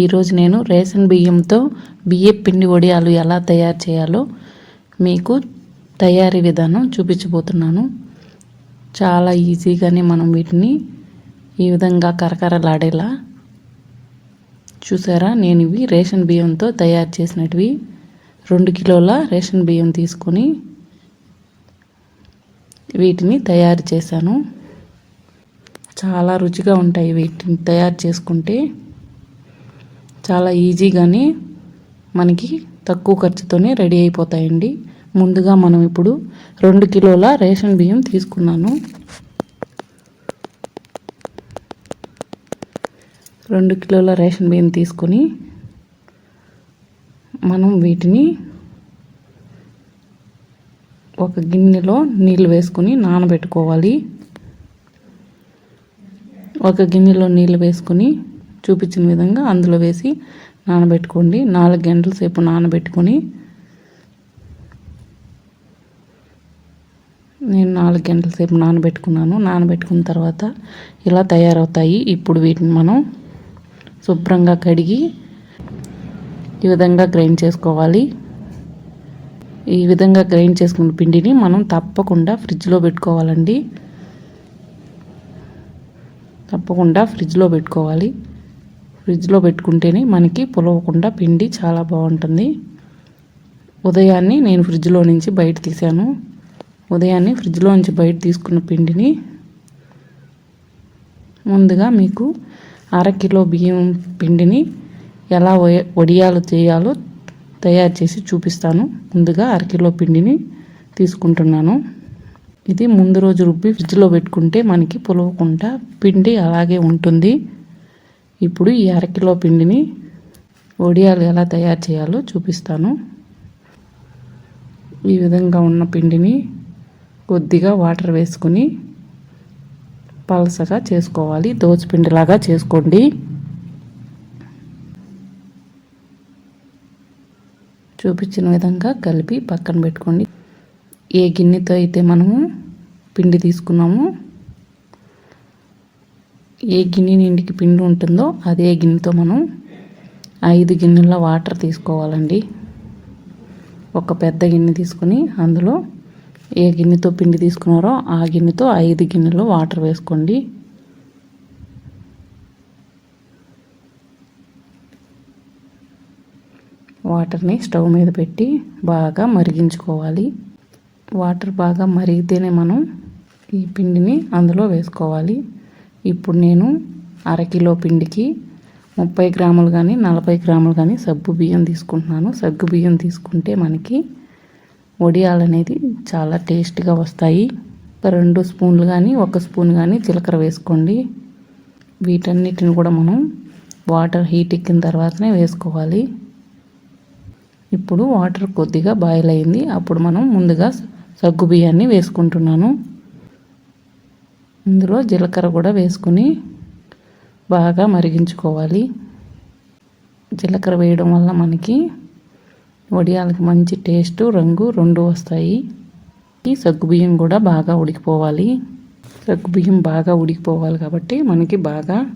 ఈరోజు నేను రేషన్ బియ్యంతో బియ్యం పిండి వడియాలు ఎలా తయారు చేయాలో మీకు తయారీ విధానం చూపించబోతున్నాను. చాలా ఈజీగానే మనం వీటిని ఈ విధంగా కరకరలాడేలా చూసారా? నేను ఇవి రేషన్ బియ్యంతో తయారు చేసినటివి. రెండు కిలోల రేషన్ బియ్యం తీసుకొని వీటిని తయారు చేశాను. చాలా రుచిగా ఉంటాయి వీటిని తయారు చేసుకుంటే. చాలా ఈజీగానే మనకి తక్కువ ఖర్చుతోనే రెడీ అయిపోతాయండి. ముందుగా మనం ఇప్పుడు రెండు కిలోల రేషన్ బియ్యం తీసుకున్నాను. రెండు కిలోల రేషన్ బియ్యం తీసుకొని మనం వీటిని ఒక గిన్నెలో నీళ్ళు వేసుకొని నానబెట్టుకోవాలి. ఒక గిన్నెలో నీళ్ళు వేసుకొని చూపించిన విధంగా అందులో వేసి నానబెట్టుకోండి. నాలుగు గంటల సేపు నానబెట్టుకొని నేను నాలుగు గంటల సేపు నానబెట్టుకున్నాను. నానబెట్టుకున్న తర్వాత ఇలా తయారవుతాయి. ఇప్పుడు వీటిని మనం శుభ్రంగా కడిగి ఈ విధంగా గ్రైండ్ చేసుకోవాలి. ఈ విధంగా గ్రైండ్ చేసుకున్న పిండిని మనం తప్పకుండా ఫ్రిడ్జ్లో పెట్టుకోవాలండి. తప్పకుండా ఫ్రిడ్జ్లో పెట్టుకోవాలి. ఫ్రిడ్జ్లో పెట్టుకుంటేనే మనకి పులవకుండా పిండి చాలా బాగుంటుంది. ఉదయాన్నే నేను ఫ్రిడ్జ్లో నుంచి బయట తీశాను. ఉదయాన్నే ఫ్రిడ్జ్లో నుంచి బయట తీసుకున్న పిండిని ముందుగా మీకు అరకిలో బియ్యం పిండిని ఎలా వడియాలు చేయాలో తయారు చేసి చూపిస్తాను. ముందుగా అరకిలో పిండిని తీసుకుంటున్నాను. ఇది ముందు రోజు రుబ్బి ఫ్రిడ్జ్లో పెట్టుకుంటే మనకి పులవకుండా పిండి అలాగే ఉంటుంది. ఇప్పుడు ఈ అరకిలో పిండిని వడియాలు ఎలా తయారు చేయాలో చూపిస్తాను. ఈ విధంగా ఉన్న పిండిని కొద్దిగా వాటర్ వేసుకుని పలసగా చేసుకోవాలి. దోచపిండిలాగా చేసుకోండి. చూపించిన విధంగా కలిపి పక్కన పెట్టుకోండి. ఏ గిన్నెతో అయితే మనము పిండి తీసుకున్నామో ఏ గిన్నె నిండికి పిండి ఉంటుందో అదే గిన్నెతో మనం ఐదు గిన్నెల వాటర్ తీసుకోవాలండి. ఒక పెద్ద గిన్నె తీసుకొని అందులో ఏ గిన్నెతో పిండి తీసుకున్నారో ఆ గిన్నెతో ఐదు గిన్నెలు వాటర్ వేసుకోండి. వాటర్ని స్టవ్ మీద పెట్టి బాగా మరిగించుకోవాలి. వాటర్ బాగా మరిగితేనే మనం ఈ పిండిని అందులో వేసుకోవాలి. ఇప్పుడు నేను అరకిలో పిండికి ముప్పై గ్రాములు కానీ నలభై గ్రాములు కానీ సగ్గు బియ్యం తీసుకుంటున్నాను. సగ్గు బియ్యం తీసుకుంటే మనకి వడియాలు అనేది చాలా టేస్ట్గా వస్తాయి. రెండు స్పూన్లు కానీ ఒక స్పూన్ కానీ జీలకర్ర వేసుకోండి. వీటన్నిటిని కూడా మనం వాటర్ హీట్ ఎక్కిన తర్వాతనే వేసుకోవాలి. ఇప్పుడు వాటర్ కొద్దిగా బాయిల్ అయింది. అప్పుడు మనం ముందుగా సగ్గు బియ్యాన్ని వేసుకుంటున్నాను. ఇందులో జీలకర్ర కూడా వేసుకుని బాగా మరిగించుకోవాలి. జీలకర్ర వేయడం వల్ల మనకి వడియాలకి మంచి టేస్ట్ రంగు రెండు వస్తాయి. ఈ సగ్గుబియ్యం కూడా బాగా ఉడికిపోవాలి. సగ్గుబియ్యం బాగా ఉడికిపోవాలి కాబట్టి మనకి బాగా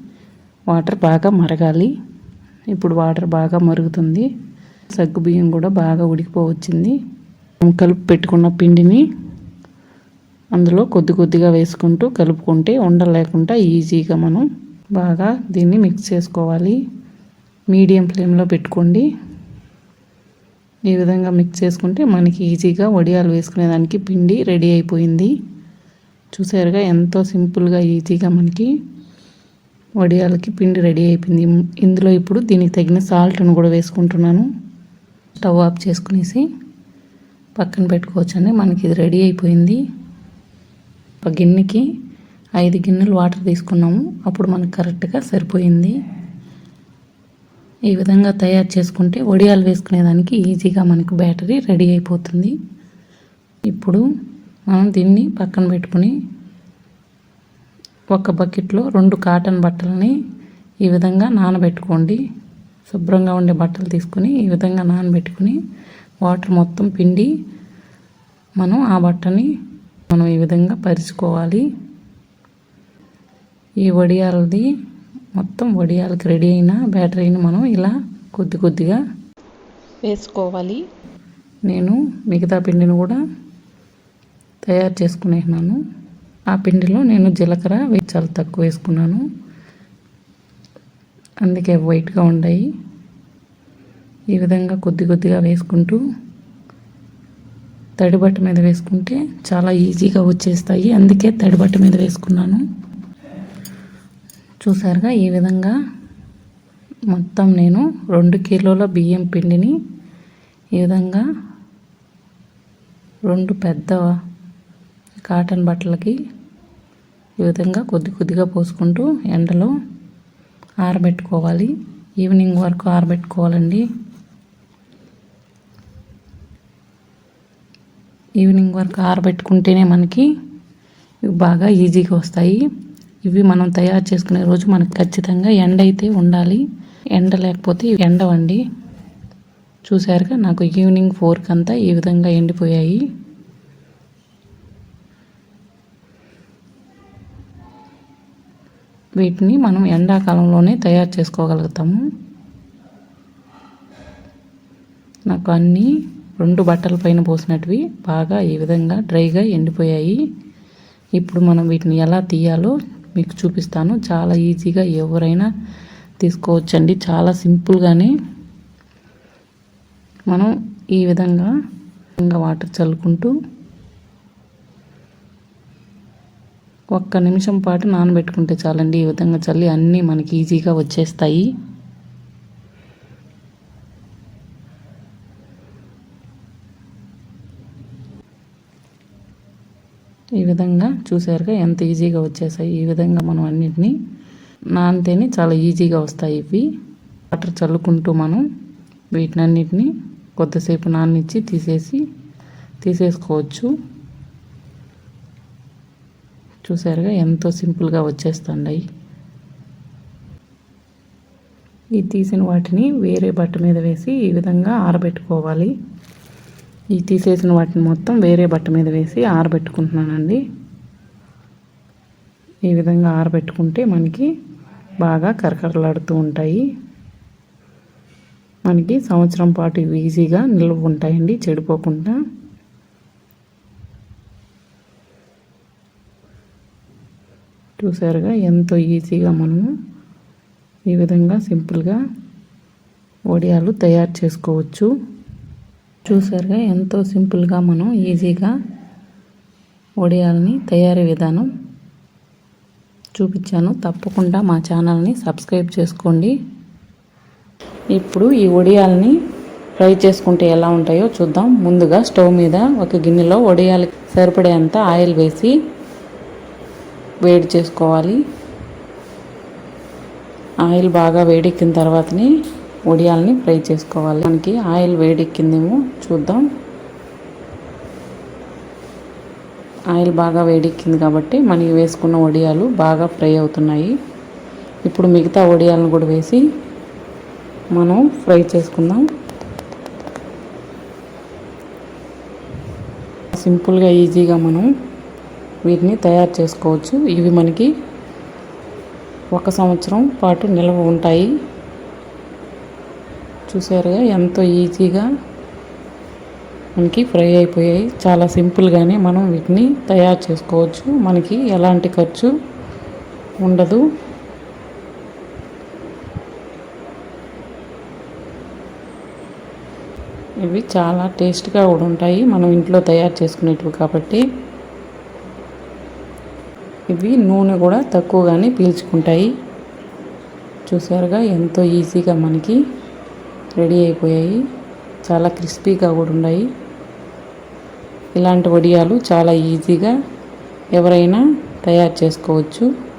వాటర్ బాగా మరగాలి. ఇప్పుడు వాటర్ బాగా మరుగుతుంది. సగ్గుబియ్యం కూడా బాగా ఉడికిపోవచ్చింది. కలుపు పెట్టుకున్న పిండిని అందులో కొద్ది కొద్దిగా వేసుకుంటూ కలుపుకుంటే ఉండలేకుండా ఈజీగా మనం బాగా దీన్ని మిక్స్ చేసుకోవాలి. మీడియం ఫ్లేమ్లో పెట్టుకోండి. ఈ విధంగా మిక్స్ చేసుకుంటే మనకి ఈజీగా వడియాలు వేసుకునేదానికి పిండి రెడీ అయిపోయింది. చూసారుగా ఎంతో సింపుల్గా ఈజీగా మనకి వడియాలకి పిండి రెడీ అయిపోయింది. ఇందులో ఇప్పుడు దీనికి తగిన సాల్ట్ను కూడా వేసుకుంటున్నాను. స్టవ్ ఆఫ్ చేసుకునేసి పక్కన పెట్టుకోవచ్చండి. మనకి ఇది రెడీ అయిపోయింది. ఒక గిన్నెకి ఐదు గిన్నెలు వాటర్ తీసుకున్నాము. అప్పుడు మనకు కరెక్ట్గా సరిపోయింది. ఈ విధంగా తయారు చేసుకుంటే వడియాలు వేసుకునేదానికి ఈజీగా మనకు బ్యాటరీ రెడీ అయిపోతుంది. ఇప్పుడు మనం దీన్ని పక్కన పెట్టుకుని ఒక బకెట్లో రెండు కాటన్ బట్టలని ఈ విధంగా నానబెట్టుకోండి. శుభ్రంగా ఉండే బట్టలు తీసుకొని ఈ విధంగా నానబెట్టుకుని వాటర్ మొత్తం పిండి మనం ఆ బట్టని మనం ఈ విధంగా పరుచుకోవాలి. ఈ వడియాలది మొత్తం వడియాలకి రెడీ అయిన బ్యాటరీని మనం ఇలా కొద్ది కొద్దిగా వేసుకోవాలి. నేను మిగతా పిండిని కూడా తయారు చేసుకునేసినాను. ఆ పిండిలో నేను జీలకర్ర చాలా తక్కువ వేసుకున్నాను. అందుకే వైట్గా ఉన్నాయి ఈ విధంగా కొద్ది కొద్దిగా వేసుకుంటూ తడిబట్ట మీద వేసుకుంటే చాలా ఈజీగా వచ్చేస్తాయి. అందుకే తడిబట్ట మీద వేసుకున్నాను. చూసారుగా ఈ విధంగా మొత్తం నేను రెండు కిలోల బియ్యం పిండిని ఈ విధంగా రెండు పెద్ద కాటన్ బట్టలకి ఈ విధంగా కొద్ది కొద్దిగా పోసుకుంటూ ఎండలో ఆరబెట్టుకోవాలి. ఈవినింగ్ వరకు ఆరబెట్టుకోవాలండి. ఈవినింగ్ వరకు ఆరబెట్టుకుంటేనే మనకి ఇవి బాగా ఈజీగా వస్తాయి. ఇవి మనం తయారు చేసుకునే రోజు మనకు ఖచ్చితంగా ఎండ అయితే ఉండాలి. ఎండ లేకపోతే ఎండవండి. చూసారుగా నాకు ఈవినింగ్ ఫోర్కి అంతా ఈ విధంగా ఎండిపోయాయి. వీటిని మనం ఎండాకాలంలోనే తయారు చేసుకోగలుగుతాము. నాకు అన్నీ రెండు బట్టల పైన పోసినటివి బాగా ఈ విధంగా డ్రైగా ఎండిపోయాయి. ఇప్పుడు మనం వీటిని ఎలా తీయాలో మీకు చూపిస్తాను. చాలా ఈజీగా ఎవరైనా తీసుకోవచ్చండి. చాలా సింపుల్గానే మనం ఈ విధంగా ఇంకా వాటర్ చల్లుకుంటూ ఒక్క నిమిషం పాటు నానబెట్టుకుంటే చాలండి. ఈ విధంగా చల్లి అన్నీ మనకి ఈజీగా వచ్చేస్తాయి. ఈ విధంగా చూసారుగా ఎంత ఈజీగా వచ్చేసాయి. ఈ విధంగా మనం అన్నిటినీ నానితేనే చాలా ఈజీగా వస్తాయి ఇవి. వాటర్ చల్లుకుంటూ మనం వీటిని అన్నిటినీ కొద్దిసేపు నాననిచ్చి తీసేసి తీసేసుకోవచ్చు. చూసారుగా ఎంతో సింపుల్గా వచ్చేస్తుండయి ఈ తీసిన వాటిని వేరే బట్ట మీద వేసి ఈ విధంగా ఆరబెట్టుకోవాలి. ఈ తీసేసిన వాటిని మొత్తం వేరే బట్ట మీద వేసి ఆరబెట్టుకుంటున్నానండి. ఈ విధంగా ఆరబెట్టుకుంటే మనకి బాగా కరకరలాడుతూ ఉంటాయి. మనకి సంవత్సరం పాటు ఇవి ఈజీగా నిల్వ ఉంటాయండి చెడిపోకుండా. చూసారుగా ఎంతో ఈజీగా మనము ఈ విధంగా సింపుల్గా వడియాలు తయారు చేసుకోవచ్చు. చూసారుగా ఎంతో సింపుల్గా మనం ఈజీగా వడియాలని తయారీ విధానం చూపించాను. తప్పకుండా మా ఛానల్ని సబ్స్క్రైబ్ చేసుకోండి. ఇప్పుడు ఈ వడియాలని ఫ్రై చేసుకుంటే ఎలా ఉంటాయో చూద్దాం. ముందుగా స్టవ్ మీద ఒక గిన్నెలో వడియాలకి సరిపడేంత ఆయిల్ వేసి వేడి చేసుకోవాలి. ఆయిల్ బాగా వేడెక్కిన తర్వాతనే వడియాలని ఫ్రై చేసుకోవాలి. మనకి ఆయిల్ వేడెక్కిందేమో చూద్దాం. ఆయిల్ బాగా వేడెక్కింది కాబట్టి మనకి వేసుకున్న వడియాలు బాగా ఫ్రై అవుతున్నాయి. ఇప్పుడు మిగతా వడియాలను కూడా వేసి మనం ఫ్రై చేసుకుందాం. సింపుల్గా ఈజీగా మనం వీటిని తయారు చేసుకోవచ్చు. ఇవి మనకి ఒక సంవత్సరం పాటు నిల్వ ఉంటాయి. చూసారుగా ఎంతో ఈజీగా మనకి ఫ్రై అయిపోయాయి. చాలా సింపుల్గానే మనం వీటిని తయారు చేసుకోవచ్చు. మనకి ఎలాంటి ఖర్చు ఉండదు. ఇవి చాలా టేస్ట్గా కూడా ఉంటాయి. మనం ఇంట్లో తయారు చేసుకునేటివి కాబట్టి. ఇవి నూనె కూడా తక్కువగానే పీల్చుకుంటాయి. చూసారుగా ఎంతో ఈజీగా మనకి రెడీ అయిపోయాయి. చాలా క్రిస్పీగా కూడా ఉన్నాయి. ఇలాంటి వడియాలు చాలా ఈజీగా ఎవరైనా తయారు చేసుకోవచ్చు.